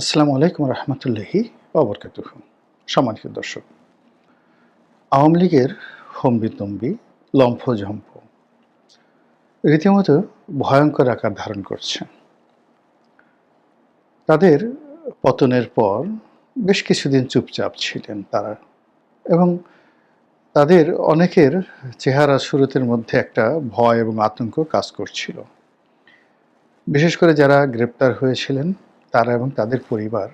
আসসালামু আলাইকুম রহমতুল্লাহি অবরকাতুহ সম্মানিত দর্শক, আওয়ামী লীগের হম্বিতম্বি লম্ফঝম্প রীতিমতো ভয়ঙ্কর আকার ধারণ করছে। তাদের পতনের পর বেশ কিছুদিন চুপচাপ ছিলেন তারা এবং তাদের অনেকের চেহারা শুরুতের মধ্যে একটা ভয় এবং আতঙ্ক কাজ করছিল। বিশেষ করে যারা গ্রেপ্তার হয়েছিলেন তারা এবং তাদের পরিবার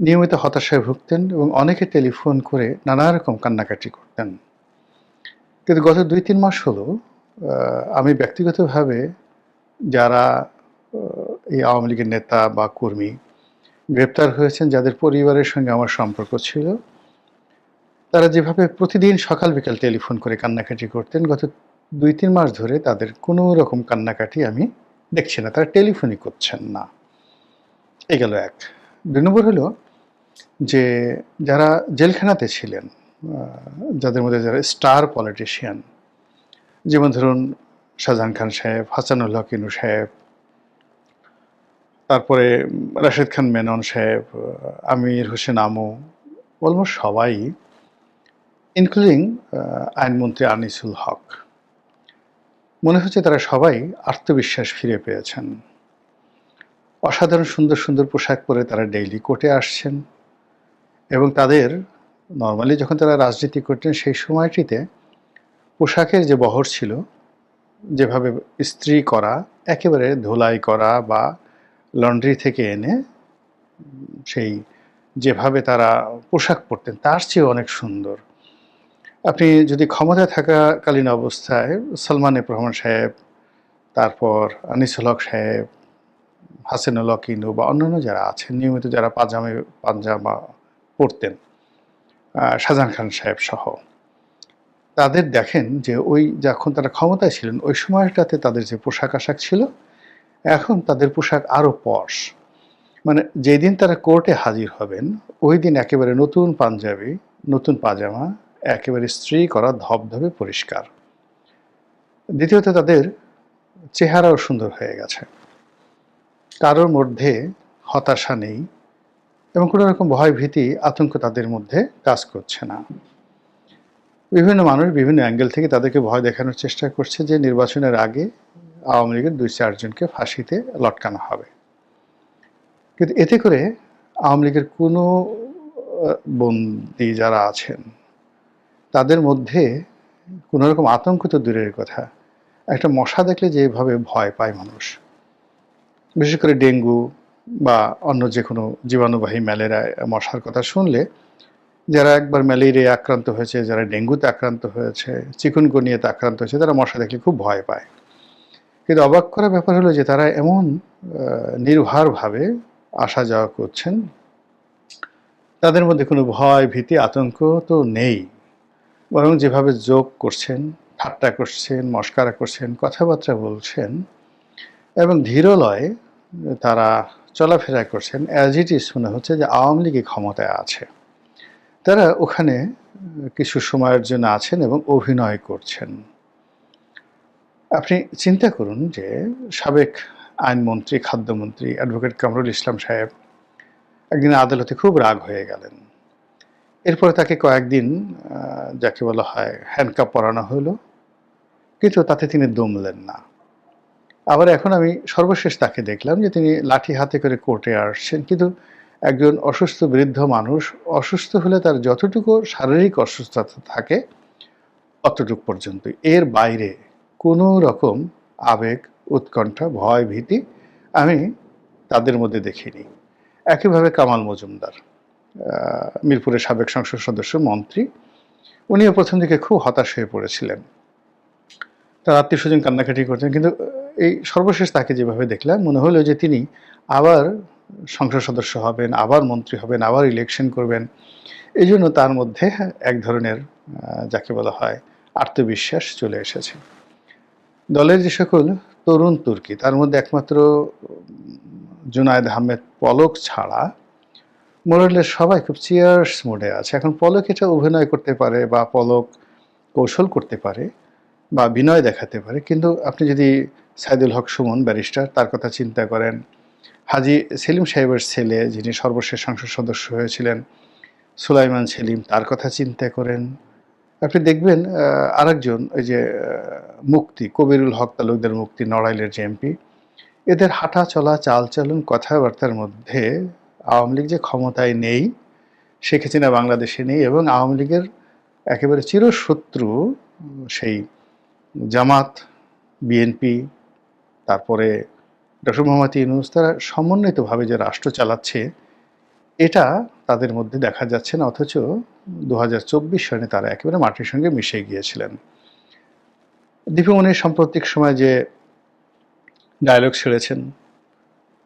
নিয়মিত হতাশায় ভুগতেন এবং অনেকে টেলিফোন করে নানা রকম কান্নাকাটি করতেন। কিন্তু গত দুই তিন মাস হলো আমি ব্যক্তিগতভাবে যারা এই আওয়ামী লীগের নেতা বা কর্মী গ্রেপ্তার হয়েছেন, যাদের পরিবারের সঙ্গে আমার সম্পর্ক ছিল, তারা যেভাবে প্রতিদিন সকাল বিকাল টেলিফোন করে কান্নাকাটি করতেন, গত দুই তিন মাস ধরে তাদের কোনো রকম কান্নাকাটি আমি দেখছি না। তারা টেলিফোনই করছেন না। এই গেল এক। দুই নম্বর হলো যে যারা জেলখানাতে ছিলেন যাদের মধ্যে যারা স্টার পলিটিশিয়ান, যেমন ধরুন শাহজাহান খান সাহেব, হাসানুল হক ইনু সাহেব, তারপরে রাশেদ খান মেনন সাহেব আমির হোসেন আমু, অলমোস্ট সবাই, ইনক্লুডিং আইনমন্ত্রী আনিসুল হক। মনে হচ্ছে তারা সবাই আত্মবিশ্বাস ফিরে পেয়েছেন। অসাধারণ, সুন্দর সুন্দর পোশাক পরে তারা ডেইলি কোর্টে আসছেন এবং তাদের নর্মালি যখন তারা রাজনীতি করতেন সেই সময়টিতে পোশাকের যে বহর ছিল, যেভাবে ইস্ত্রি করা, একেবারে ধোলাই করা বা লন্ড্রি থেকে এনে সেই যেভাবে তারা পোশাক পরতেন তার চেয়ে অনেক সুন্দর। আপনি যদি ক্ষমতায় থাকাকালীন অবস্থায় সালমান রহমান সাহেব, তারপর আনিসুল হক সাহেব হাসিনুল হক ইনু বা অন্যান্য যারা আছেন নিয়মিত যারা পাজামে পাঞ্জামা পড়তেন আহ, শাহজাহান খান সাহেব সহ তাদের দেখেন যে ওই যখন তারা ক্ষমতায় ছিলেন ওই সময়টাতে তাদের যে পোশাক আশাক ছিল এখন তাদের পোশাক আরও পশ মানে যেদিন তারা কোর্টে হাজির হবেন ওই দিন একেবারে নতুন পাঞ্জাবি নতুন পাজামা একেবারে স্ত্রী করা ধবধবে পরিষ্কার। দ্বিতীয়ত তাদের চেহারাও সুন্দর হয়ে গেছে। কারোর মধ্যে হতাশা নেই এবং কোনো রকম ভয় ভীতি আতঙ্ক তাদের মধ্যে কাজ করছে না। বিভিন্ন মানুষ বিভিন্ন অ্যাঙ্গেল থেকে তাদেরকে ভয় দেখানোর চেষ্টা করছে যে নির্বাচনের আগে আওয়ামী লীগের দুই চারজনকে ফাঁসিতে লটকানো হবে। কিন্তু এতে করে আওয়ামী লীগের কোনো বন্দী যারা আছেন, তাদের মধ্যে কোনো রকম আতঙ্ক তো দূরের কথা। একটা মশা দেখলে যেভাবে ভয় পায় মানুষ। বিশেষ করে ডেঙ্গু বা অন্য যে কোনো জীবাণুবাহী ম্যালেরিয়া, মশার কথা শুনলে যারা একবার ম্যালেরিয়া আক্রান্ত হয়েছে, যারা ডেঙ্গুতে আক্রান্ত হয়েছে, চিকুনগুনিয়াতে আক্রান্ত হয়েছে, তারা মশা দেখলে খুব ভয় পায়। কিন্তু অবাক করার ব্যাপার হলো যে তারা এমন নির্ভরভাবে আসা যাওয়া করছেন, তাদের মধ্যে কোনো ভয়, ভীতি, আতঙ্ক তো নেই। বরং যেভাবে যোগ করছেন, ঠাট্টা করছেন, মস্কারা করছেন, কথাবার্তা বলছেন এবং ধীরলয়ে তারা চলাফেরা করছেন। অ্যাজ ইট ইজ মনে হচ্ছে যে আওয়ামী লীগই ক্ষমতায় আছে। তারা ওখানে কিছু সময়ের জন্য আছেন এবং অভিনয় করছেন। আপনি চিন্তা করুন যে সাবেক আইনমন্ত্রী, খাদ্যমন্ত্রী অ্যাডভোকেট কামরুল ইসলাম সাহেব একদিন আদালতে খুব রাগ হয়ে গেলেন। এরপরে তাকে কয়েকদিন যাকে বলা হয় হ্যান্ডকাপ পরানো হলো, কিন্তু তাতে তিনি দমলেন না। আবার এখন আমি সর্বশেষ তাকে দেখলাম যে তিনি লাঠি হাতে করে কোর্টে আসছেন। কিন্তু একজন অসুস্থ বৃদ্ধ মানুষ অসুস্থ হলে তার যতটুকু শারীরিক অসুস্থতা থাকে অতটুকু পর্যন্ত। এর বাইরে কোনো রকম আবেগ, উৎকণ্ঠা, ভয়, ভীতি আমি তাদের মধ্যে দেখিনি। একইভাবে কামাল মজুমদার মিরপুরের সাবেক সংসদ সদস্য, মন্ত্রী। উনিও প্রথম দিকে খুব হতাশ হয়ে পড়েছিলেন। তার আত্মীয় স্বজন কান্নাকাটি করছেন কিন্তু এই সর্বশেষ তাকে যেভাবে দেখলাম, মনে হলো যে তিনি আবার সংসদ সদস্য হবেন, আবার মন্ত্রী হবেন, আবার ইলেকশন করবেন। এই জন্য তার মধ্যে এক ধরনের যাকে বলা হয় আত্মবিশ্বাস চলে এসেছে। দলের যে সকল তরুণ তুর্কি, তার মধ্যে একমাত্র জুনায়েদ আহমেদ পলক ছাড়া মোরালে সবাই খুব চিয়ার্স মোডে আছে। এখন পলক এটা অভিনয় করতে পারে বা পলক কৌশল করতে পারে বা বিনয় দেখাতে পারে। কিন্তু আপনি যদি সাইদুল হক সুমন, ব্যারিস্টার, তার কথা চিন্তা করেন। হাজি সেলিম সাহেবের ছেলে, যিনি সর্বশেষ সংসদ সদস্য হয়েছিলেন, সুলাইমান সেলিম, তার কথা চিন্তা করেন। আপনি দেখবেন আরেকজন, ওই যে মুক্তি, কবিরুল হক তালুকদের মুক্তি, নড়াইলের যে এমপি, এদের হাঁটা চলা চালচলন কথাবার্তার মধ্যে আওয়ামী লীগ যে ক্ষমতায় নেই, শেখ হাসিনা বাংলাদেশে নেই এবং আওয়ামী লীগের একেবারে চিরশত্রু সেই জামাত, বিএনপি তারপরে ডক্টর মোহাম্মদ ইউনুস তারা সমন্বিতভাবে যে রাষ্ট্র চালাচ্ছে, এটা তাদের মধ্যে দেখা যাচ্ছে না, অথচ দু হাজার চব্বিশ সনে তারা একেবারে মাটির সঙ্গে মিশে গিয়েছিলেন। দীপমণির সাম্প্রতিক সময় যে ডায়লগ ছেড়েছেন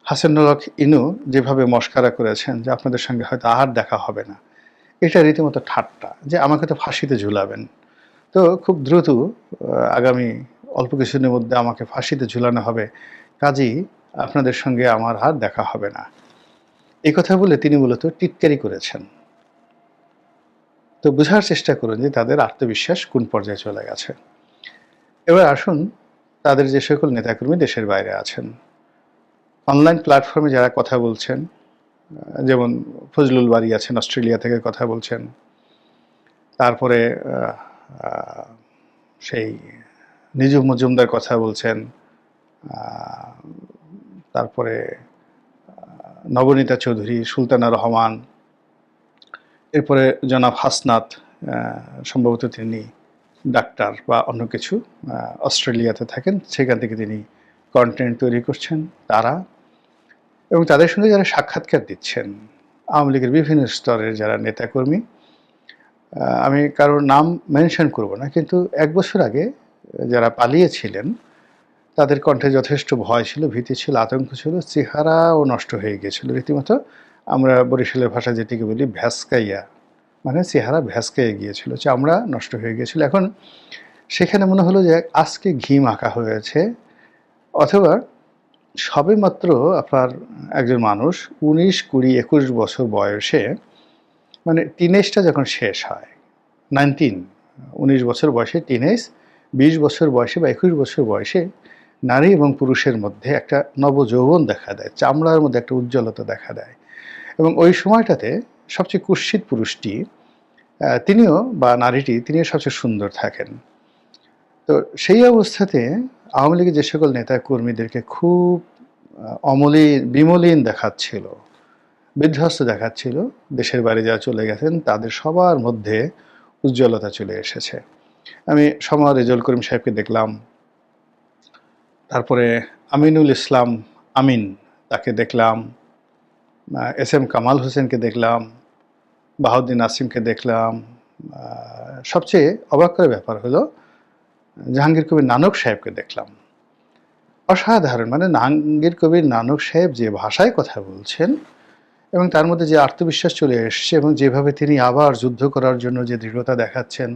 হাসানুল হক ইনু যেভাবে মস্কারা করেছেন যে আপনাদের সঙ্গে হয়তো আর দেখা হবে না, এটা রীতিমতো ঠাট্টা, যে আমাকে তো ফাঁসিতে ঝুলাবেন। তো খুব দ্রুত আগামী অল্প কিছুদিনের মধ্যে আমাকে ফাঁসিতে ঝুলানো হবে। কাজেই আপনাদের সঙ্গে আমার আর দেখা হবে না। এই কথা বলে তিনি মূলত টিটকারি করেছেন। তো বোঝার চেষ্টা করুন যে তাদের আত্মবিশ্বাস কোন পর্যায়ে চলে গেছে। এবার আসুন তাদের যে সকল নেতাকর্মী দেশের বাইরে আছেন। অনলাইন প্ল্যাটফর্মে যারা কথা বলছেন যেমন ফজলুল বাড়ি আছেন, অস্ট্রেলিয়া থেকে কথা বলছেন। তারপরে সেই নিজুম মজুমদার কথা বলছেন তারপরে নবনীতা চৌধুরী, সুলতানা রহমান, এরপরে জনাব হাসনাত সম্ভবত তিনি ডাক্তার বা অন্য কিছু অস্ট্রেলিয়াতে থাকেন, সেখান থেকে তিনি কন্টেন্ট তৈরি করছেন, তারা এবং তাদের সঙ্গে যারা সাক্ষাৎকার দিচ্ছেন, আওয়ামী লীগের বিভিন্ন স্তরের যারা নেতাকর্মী আমি কারোর নাম মেনশন করব না, কিন্তু এক বছর আগে যারা পালিয়েছিলেন, তাদের কণ্ঠে যথেষ্ট ভয় ছিল, ভীতি ছিল, আতঙ্ক ছিল, চেহারাও নষ্ট হয়ে গিয়েছিল। রীতিমতো আমরা বরিশালের ভাষা যেটিকে বলি ভ্যাসকাইয়া মানে চেহারা ভ্যাসকাইয়া গিয়েছিল চামড়া নষ্ট হয়ে গিয়েছিল। এখন সেখানে মনে হলো যে আজকে ঘি মাখা হয়েছে, অথবা সবেমাত্র আপনার একজন মানুষ উনিশ, কুড়ি, একুশ বছর বয়সে মানে টিনেজটা যখন শেষ হয় নাইনটিন উনিশ বছর বয়সে টিনেজ বিশ বছর বয়সে বা একুশ বছর বয়সে নারী এবং পুরুষের মধ্যে একটা নবযৌবন দেখা দেয়, চামড়ার মধ্যে একটা উজ্জ্বলতা দেখা দেয়। এবং ওই সময়টাতে সবচেয়ে কুৎসিত পুরুষটি তিনিও বা নারীটি তিনিও সবচেয়ে সুন্দর থাকেন। তো সেই অবস্থাতে আওয়ামী লীগের যে সকল নেতা কর্মীদেরকে খুব অমলিন, বিমলিন দেখাচ্ছিল, বিধ্বস্ত দেখাচ্ছিল, দেশের বাইরে যারা চলে গেছেন, তাদের সবার মধ্যে উজ্জ্বলতা চলে এসেছে। আমি সময় রেজল করিম সাহেবকে দেখলাম। তারপরে আমিনুল ইসলাম আমিন তাকে দেখলাম। এস এম কামাল হোসেনকে দেখলাম। বাহাউদ্দিন আসিমকে দেখলাম। সবচেয়ে অবাক করার ব্যাপার হলো, জাহাঙ্গীর কবির নানক সাহেবকে দেখলাম। অসাধারণ মানে জাহাঙ্গীর কবির নানক সাহেব যে ভাষায় কথা বলছেন এবং তার মধ্যে যে আত্মবিশ্বাস চলে এসছে এবং যেভাবে তিনি আবার যুদ্ধ করার জন্য যে দৃঢ়তা দেখাচ্ছেন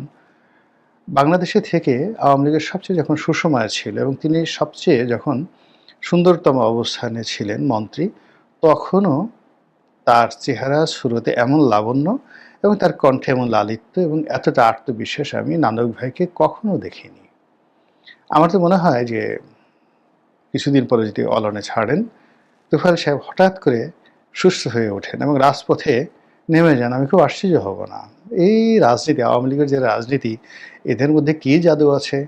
বাংলাদেশে থেকে আওয়ামী লীগের সবচেয়ে যখন সুসময় ছিল এবং তিনি সবচেয়ে যখন সুন্দরতম অবস্থানে ছিলেন মন্ত্রী, তখনও তার চেহারা শুরুতে এমন লাবণ্য এবং তার কণ্ঠে এমন লালিত্য এবং এতটা আত্মবিশ্বাস আমি নানক ভাইকে কখনো দেখিনি। আমার তো মনে হয় যে কিছুদিন পরে যদি অলনে ছাড়েন তুফাল সাহেব হঠাৎ করে সুস্থ হয়ে ওঠেন এবং রাজপথে নেমে যান, আমি খুব আশ্চর্য হব না। এই রাজনীতি, আওয়ামী লীগের যে রাজনীতি, এদের মধ্যে কি জাদু আছে?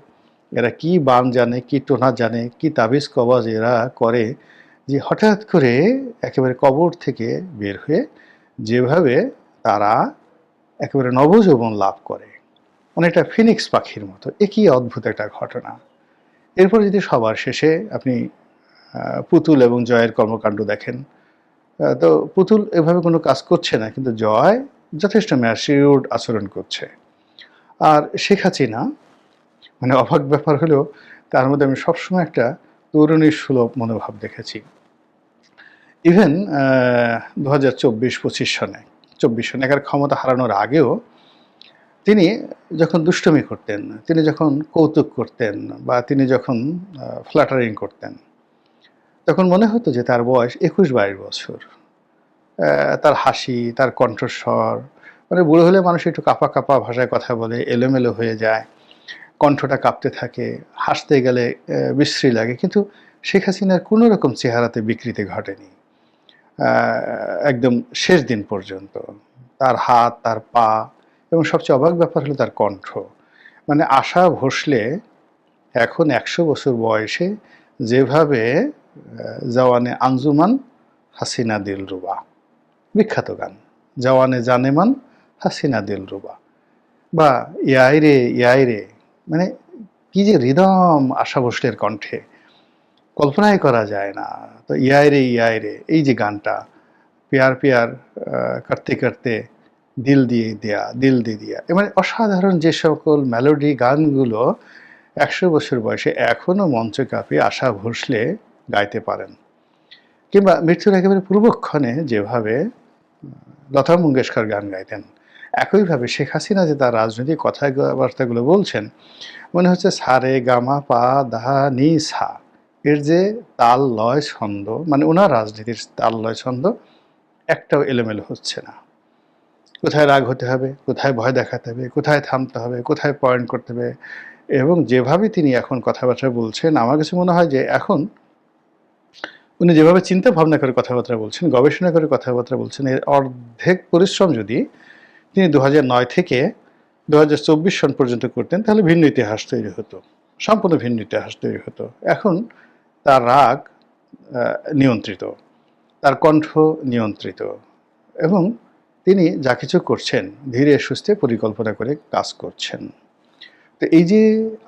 এরা কি বান জানে, কি টোনা জানে, কি তাবিজ কবাজ এরা করে যে হঠাৎ করে একেবারে কবর থেকে বের হয়ে যেভাবে তারা একেবারে নবযৌবন লাভ করে। অনেকটা ফিনিক্স পাখির মতো। এ কি অদ্ভুত একটা ঘটনা। এরপর যদি সবার শেষে আপনি পুতুল এবং জয়ের কর্মকাণ্ড দেখেন তো পুতুল এভাবে কোনো কাজ করছে না, কিন্তু জয় যথেষ্ট ম্যাচিউর্ড আচরণ করছে। আর শেখ হাসিনা মানে অবাক ব্যাপার হলেও তার মধ্যে আমি সবসময় একটা তরুণী সুলভ মনোভাব দেখেছি। ইভেন দু হাজার চব্বিশ পঁচিশ সনে, চব্বিশ সনে একার ক্ষমতা হারানোর আগেও তিনি যখন দুষ্টমি করতেন, তিনি যখন কৌতুক করতেন বা তিনি যখন ফ্ল্যাটারিং করতেন, তখন মনে হতো যে তার বয়স একুশ বাইশ বছর। তার হাসি, তার কণ্ঠস্বর মানে বুড়ো হলে মানুষ একটু কাপা কাপা ভাষায় কথা বলে, এলোমেলো হয়ে যায়, কণ্ঠটা কাঁপতে থাকে, হাসতে গেলে বিশ্রী লাগে। কিন্তু শেখ হাসিনার কোনো রকম চেহারাতে বিকৃতি ঘটেনি। একদম শেষ দিন পর্যন্ত। তার হাত, তার পা এবং সবচেয়ে অবাক ব্যাপার হলো তার কণ্ঠ। মানে আশা ভোসলে এখন একশো বছর বয়সে যেভাবে জওয়ানে আঞ্জুমান হাসিনা দিলরুবা। বিখ্যাত গান। জওয়ানে জানেমান হাসিনা দিলরুবা বা ইয়াই রে ইয়াই রে মানে কি যে হৃদম আশা ভোসলের কণ্ঠে। কল্পনাই করা যায় না। তো ইয়াই রে ইয়াই রে, এই যে গানটা, পেয়ার পেয়ার করতে করতে দিল দিয়ে দেয়া, দিল দিয়ে দিয়া। মানে অসাধারণ যে সকল মেলোডি গানগুলো একশো বছর বয়সে এখনও মঞ্চ কাঁপিয়ে আশা ভোসলে গাইতে পারেন। কিংবা মৃত্যুর একেবারে পূর্বক্ষণে যেভাবে লতা মঙ্গেশকর গান গাইতেন, একইভাবে শেখ হাসিনা যে তার রাজনৈতিক কথাবার্তাগুলো বলছেন, মনে হচ্ছে সারে গামা পা দা নি সা, এর যে তাল লয় ছন্দ মানে ওনার রাজনীতির তাল লয় ছন্দ, একটাও এলোমেলো হচ্ছে না। কোথায় রাগ হতে হবে, কোথায় ভয় দেখাতে হবে, কোথায় থামতে হবে, কোথায় পয়েন্ট করতে হবে, এবং যেভাবে তিনি এখন কথাবার্তা বলছেন, আমার কাছে মনে হয় যে এখন উনি যেভাবে চিন্তা ভাবনা করে কথাবার্তা বলছেন, গবেষণা করে কথাবার্তা বলছেন, এর অর্ধেক পরিশ্রম যদি তিনি দু নয় থেকে দু হাজার চব্বিশ সন পর্যন্ত করতেন, তাহলে ভিন্ন ইতিহাস তৈরি হতো, সম্পূর্ণ ভিন্ন ইতিহাস তৈরি হতো। এখন তার রাগ নিয়ন্ত্রিত, তার কণ্ঠ নিয়ন্ত্রিত এবং তিনি যা কিছু করছেন, ধীরে সুস্থে পরিকল্পনা করে কাজ করছেন। তো এই যে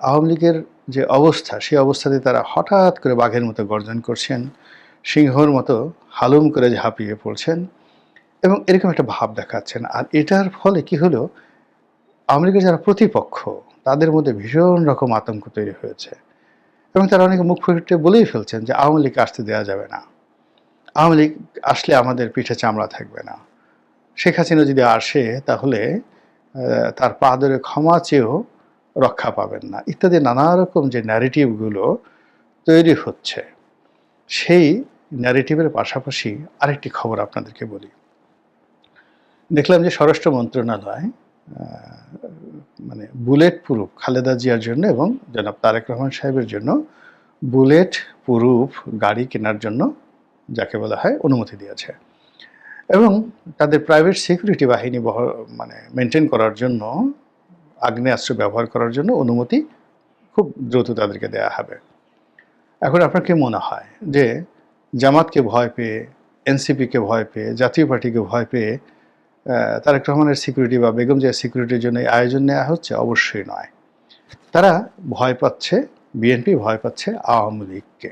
আওয়ামী লীগের যে অবস্থা, সেই অবস্থাতে তারা হঠাৎ করে বাঘের মতো গর্জন করছেন সিংহর মতো হালুম করে ঝাঁপিয়ে পড়ছেন এবং এরকম একটা ভাব দেখাচ্ছেন। আর এটার ফলে কি হলো? লীগের যারা প্রতিপক্ষ, তাদের মধ্যে ভীষণ রকম আতঙ্ক তৈরি হয়েছে এবং তারা অনেকে মুখ ফুটে বলেই ফেলছেন যে আওয়ামী লীগ আসতে দেওয়া যাবে না। আওয়ামী লীগ আসলে আমাদের পিঠে চামড়া থাকবে না। শেখ হাসিনা যদি আসে, তাহলে তার পা ধরে ক্ষমা চেয়েও রক্ষা পাবেন না। ইত্যাদি নানা রকম যে ন্যারেটিভগুলো তৈরি হচ্ছে। সেই ন্যারেটিভের পাশাপাশি আরেকটি খবর আপনাদেরকে বলি। দেখলাম যে স্বরাষ্ট্র মন্ত্রণালয় মানে বুলেট প্রুফ খালেদা জিয়ার জন্য এবং জনাব তারেক রহমান সাহেবের জন্য বুলেট প্রুফ গাড়ি কেনার জন্য যাকে বলা হয় অনুমতি দিয়েছে এবং তাদের প্রাইভেট সিকিউরিটি বাহিনী বহ মানে মেনটেন করার জন্য, আগ্নেয়াস্ত্র ব্যবহার করার জন্য অনুমতি খুব দ্রুত তাদেরকে দেয়া হবে। এখন আপনার কি মনে হয় যে জামাতকে ভয় পেয়ে, এনসিপিকে ভয় পেয়ে, জাতীয় পার্টিকে ভয় পেয়ে তারেক রহমানের সিকিউরিটি বা বেগম জিয়ার সিকিউরিটির জন্য আয়োজন নেওয়া হচ্ছে? অবশ্যই নয়। তারা ভয় পাচ্ছে বিএনপি ভয় পাচ্ছে আওয়ামী লীগকে।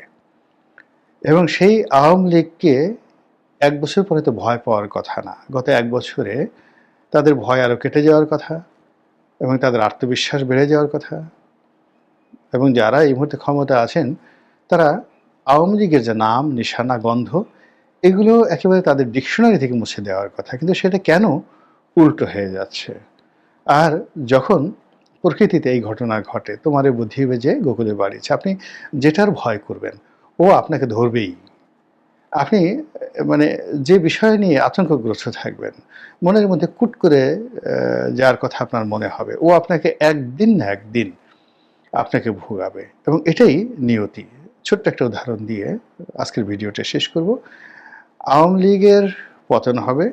এবং সেই আওয়ামী লীগকে এক বছর পরে তো ভয় পাওয়ার কথা না। গত এক বছরে তাদের ভয় আরও কেটে যাওয়ার কথা এবং তাদের আত্মবিশ্বাস বেড়ে যাওয়ার কথা। এবং যারা এই মুহূর্তে ক্ষমতা আছেন তারা আওয়ামী লীগের যে নাম, নিশানা, গন্ধ, এগুলো একেবারে তাদের ডিকশনারি থেকে মুছে দেওয়ার কথা। কিন্তু সেটা কেন উল্টো হয়ে যাচ্ছে? আর যখন প্রকৃতিতে এই ঘটনা ঘটে, তোমারে বুদ্ধি বেজে গোকুলে বাড়িছে আপনি যেটার ভয় করবেন, ও আপনাকে ধরবেই। আপনি মানে যে বিষয় নিয়ে আতঙ্কগ্রস্ত থাকবেন, মনের মধ্যে কুট করে যার কথা আপনার মনে হবে, ও আপনাকে একদিন না একদিন আপনাকে ভোগাবে। এবং এটাই নিয়তি। ছোট্ট একটা উদাহরণ দিয়ে আজকের ভিডিওটা শেষ করব। আওয়ামী লীগের পতন হবে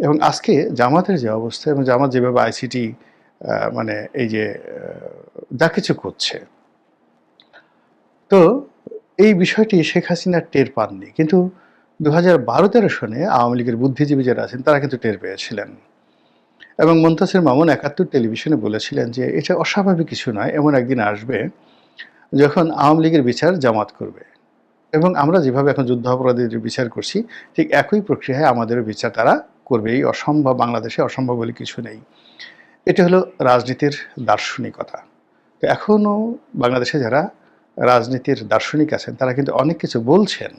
এবং আজকে জামাতের যে অবস্থা এবং জামাত যেভাবে আইসিটি মানে এই যে যা কিছু করছে। তো এই বিষয়টি শেখ হাসিনা টের পাননি। কিন্তু দু হাজার বারো তেরো সনে আওয়ামী লীগের বুদ্ধিজীবী যারা আছেন, তারা কিন্তু টের পেয়েছিলেন। এবং মন্তাসের মামুন একাত্তর টেলিভিশনে বলেছিলেন যে, এটা অস্বাভাবিক কিছু নয়, এমন একদিন আসবে যখন আওয়ামী লীগের বিচার জামাত করবে। এবং আমরা যেভাবে এখন যুদ্ধ অপরাধীদের বিচার করছি, ঠিক একই প্রক্রিয়ায় আমাদের বিচার তারা করবে। এই অসম্ভব, বাংলাদেশে অসম্ভব বলে কিছু নেই। এটা হলো রাজনীতির দার্শনিকতা। তো এখনও বাংলাদেশে যারা রাজনীতির দার্শনিক আছেন, তারা কিন্তু অনেক কিছু বলছেন।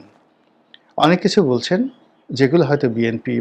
অনেক কিছু বলছেন, যেগুলো হয়তো বিএনপি